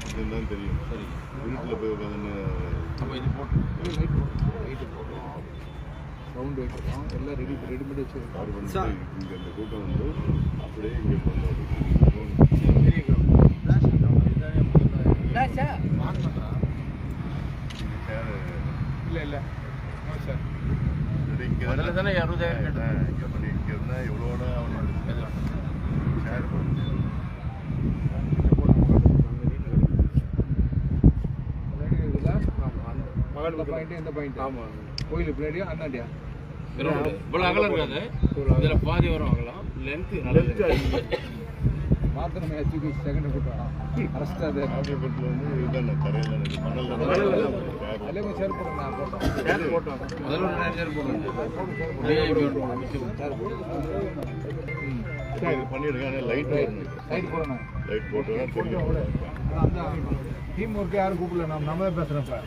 Light தான் தெரியும். சரி. இருட்டில் போய் உட்காந்து அப்போ இது போட்டு. லைட் போடுறோம் லைட்டு போடுறோம் சவுண்டு வைக்கிறோம். எல்லாம் ரெடி ரெடிமேட் வச்சுருக்கோம். கார் பண்ணிட்டு இங்கே இந்த கூட்டம் வந்து அப்படியே இங்கே கொண்டு பெரிய கிரவுண்ட் ஃப்ளாஷ் இதானே ஃப்ளாஷா ஆன் பண்ணுறா சேர் இல்லை. இல்லை சார் இங்கே முதல்ல தானே அறுபதாயிரம் கேட்டேன் இங்கே பண்ணி இங்கே இருந்தால் எவ்வளோட அவனோட சேர் பண்ணி மகள் பாயிண்ட் எந்த பாயிண்ட் ஆமாம் கோயில் பின்னாடியா இவ்வளோ அகலம் இருக்காது இதில் பாதி வரும் அகலம் லென்த்து மாத்திரம் மேட்சுக்கு செகண்ட் கூட்டம் அரஸ்ட் அது. ஆண்டியப்பட்டில் வந்து இதுதானே தரையில் கொஞ்சம் சேர் போடுறேன் சேர் போட்டோம். முதல்ல சேர் பண்ணிடுங்க லைட் லைட் போடணும். லைட் போட்டு டீம் ஒர்க்கு யாரும் கூப்பிடல நம்ம நம்ம தான் பேசுகிறோம் இப்போ.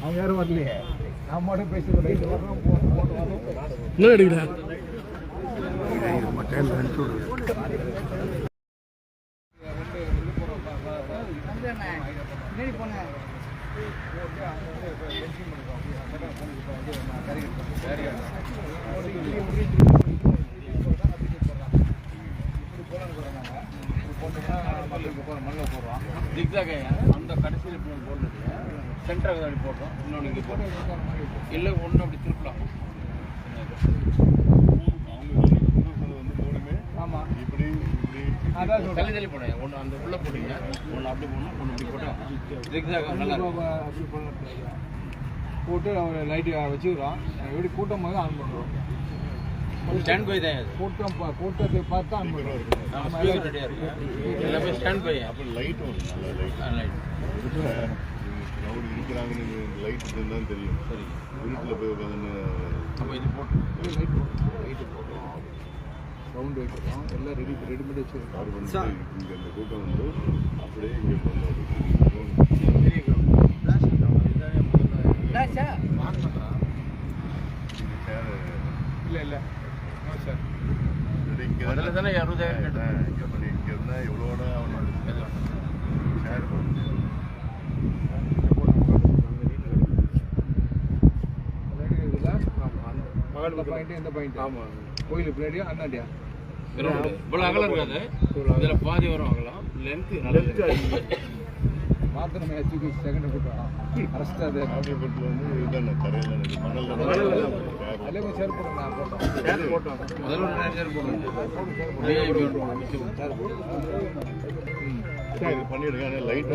அவங்க யாரும் வரலையே. நம்ம மட்டும் பேசி லைட் வரோம் எடுக்கல முன்னாடி போனேன் மண்ணில் போடுறோம் ஜிக்ஸாக் அந்த கடைசியில் இப்போ போடுறது. சென்டராக அப்படி போடுறோம் இன்னொன்று இங்கே போடுறோம் இல்லை ஒன்று அப்படி திருப்பலாம். ஆமாம் இப்படி இப்படி அதான் தள்ளி தள்ளி ஒன்று அந்த உள்ள போடுங்க. ஒன்று அப்படி போடணும் ஒன்று இப்படி போட்டோம் நல்லா போட்டு அவர் லைட்டு வச்சுக்கிறோம். எப்படி கூட்டம் போது ஆன் பண்ணுறோம் ஸ்டாண்ட் பை தான் கூட்டம் கூட்டத்தை பார்த்து ஆன் பண்ணுறோம் நம்ம ஸ்பீக்கர் ரெடியாக இருக்கு எல்லாமே ஸ்டாண்ட் பை அப்புறம் லைட் நல்ல லைட் க்ரௌட் இருக்கிறாங்கன்னு லைட் தான் தெரியும். சரி. இருட்டில் போய் உட்காந்து அப்போ இது போட்டு. லைட் போடுறோம் லைட்டு போடுறோம் சவுண்டு வைக்கிறோம் எல்லாம் ரெடி ரெடிமேட் கார் பண்ணிட்டு இங்கே இந்த கூட்டம் வந்து அப்படியே இங்கே கொண்டு இல்லை இல்லை. சார் இங்கே தானே? அறுபதாயிரம் கேட்டேன் இங்கே பண்ணி இங்கே இருந்தால் எவ்வளோட அவனோட சேர் பண்ணி மகள் பாயிண்ட் எந்த பாயிண்ட் ஆமாம் கோயில் பின்னாடியா அண்ணாடியா இவ்வளோ அகலம் இருக்காது. இதில் பாதி வரும் அகலம். லென்த்து மாத்திரம் செகண்ட் கூட்டம் அரஸ்ட் அது. ஆண்டியப்பட்டில் வந்து இதுதானே தரையில் மணல் போட்டோம் போட்டோம். முதல்ல போடுவோம் விஐபி இது பண்ணிடுங்க லைட்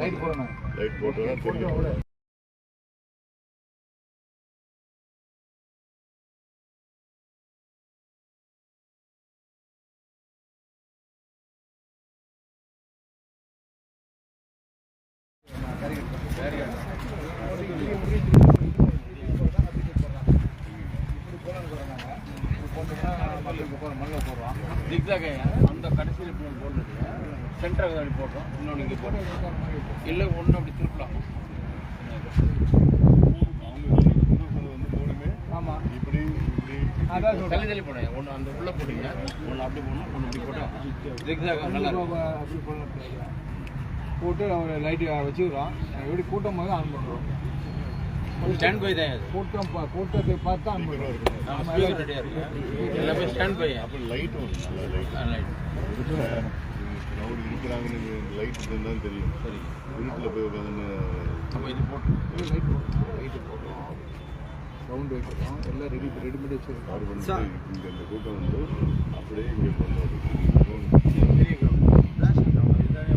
லைட் போடணும். லைட் தெரியும் ஜிக்ஸாக் அந்த கடைசியில் இப்போ போடுறது சென்டராக அப்படி போடுறோம் இன்னொன்று இங்கே போடுறோம் இல்லை ஒன்று அப்படி திருப்பலாம் வந்து ஆமாம் இப்படி இப்படி அதான் தள்ளி தள்ளி போடுங்க ஒன்று அந்த உள்ளே போடுங்க ஒன்று அப்படி போடணும் ஒன்று இப்படி போட்டோம் நல்லா அப்படி போட்டு அவர் லைட்டு வச்சுக்கிறோம். எப்படி கூட்டம் போது ஆன் பண்ணுறோம் ஸ்டாண்ட் பை தான் கூட்டம் கூட்டத்தை பார்த்து ஆன் பண்ணுறோம் எல்லாமே ஸ்டாண்ட் பை அப்புறம் லைட் நல்ல லைட் க்ரௌட் இருக்கிறாங்கன்னு லைட் தான் தெரியும். சரி. இருட்டில் போய் உட்காந்து அப்போ இது போட்டு. லைட் போடுறோம் லைட்டு போடுறோம் சவுண்டு வைக்கிறோம். எல்லாம் ரெடி ரெடிமேட் வச்சுருக்கோம். இந்த கூட்டம் வந்து அப்படியே இங்கே கொண்டு பெரிய கிரவுண்ட் ஃப்ளாஷ் இதானே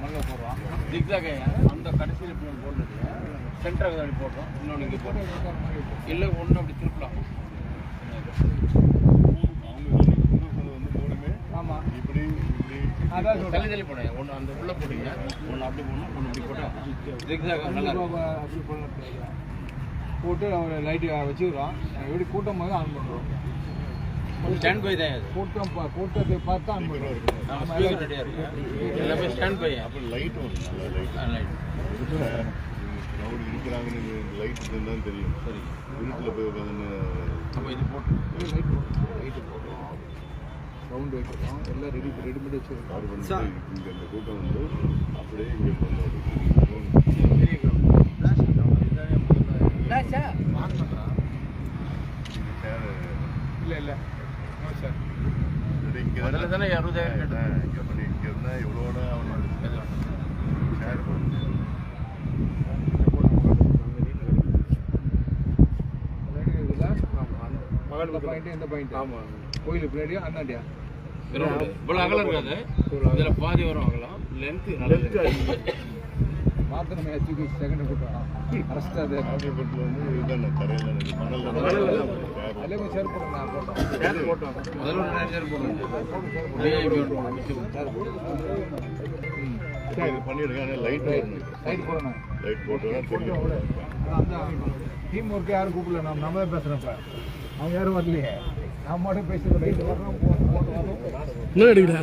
மண்ணில் போடுறோம் ஜிக்ஸாக் அந்த கடைசியில் இப்போ போடுறது சென்டராக அப்படி போடுறோம். இன்னொன்று இங்கே போடுறோம். இல்லை ஒன்று அப்படி திருப்பலாம். ஆமாம் இப்படி இப்படி அதான் தள்ளி தள்ளி போடுங்க. ஒன்று அந்த உள்ள போடுங்க. ஒன்று அப்படி போடணும் ஒன்று இப்படி நல்லா அப்படி பண்ண போட்டு அவர் லைட்டு வச்சுக்கிறோம். எப்படி கூட்டம் போது ஆன் பண்ணுறோம் ஸ்டாண்ட் பை தான் இது. கூட்டம் கூட்டத்தை பார்த்து ஆன் பண்ணுறோம் நம்ம ஸ்பீக்கர் ரெடியாக இருக்கு. எல்லாமே ஸ்டாண்ட் பை அப்புறம் லைட் நல்ல லைட் க்ரௌட் இருக்கிறாங்கன்னு லைட் தான் தெரியும். சரி. இருட்டில் போய் உட்காந்து அப்போ இது போட்டு லைட் போடுறோம் லைட்டு போடுறோம் சவுண்டு வைக்கிறோம் எல்லாம் ரெடி ரெடிமேட் வச்சுருக்கோம் அது வந்து இங்கே இந்த கூட்டம் வந்து அப்படியே இங்கே கொண்டு இல்லை இல்லை. சார் இங்கே தானே? கேட்டேன் இங்கே பண்ணி இங்கே இருந்தால் எவ்வளோட அவனோட சேர் போட்டு இந்த பாயிண்ட் இந்த பாயிண்ட் ஆமாம் கோயிலுக்கு பின்னாடியா அண்ணாடியா இவ்வளோ அகலம் இருக்காது. இதில் பாதி வரும் அகலம் லென்த்து நல்லது. மாத்திரமே தூக்கி செகண்ட் கூட்டம் அரஸ்ட் அது ஆண்டிபட்டில் வந்து மணல் போட்டோம் போட்டோம் முதல்ல மிச்சம் இது பண்ணிடுங்க லைட் லைட் போடணும். லைட் போட்டு தான் தெரியும் டீம் ஒர்க்கு யாரும் கூப்பிடல. நம்ம நம்ம தான் பேசுகிறோம் இப்போ. அவங்க யாரும் வரலையே. நான் மட்டும் பேசுகிறோம் லைட் வர்றோம் இன்னும் எடுக்கல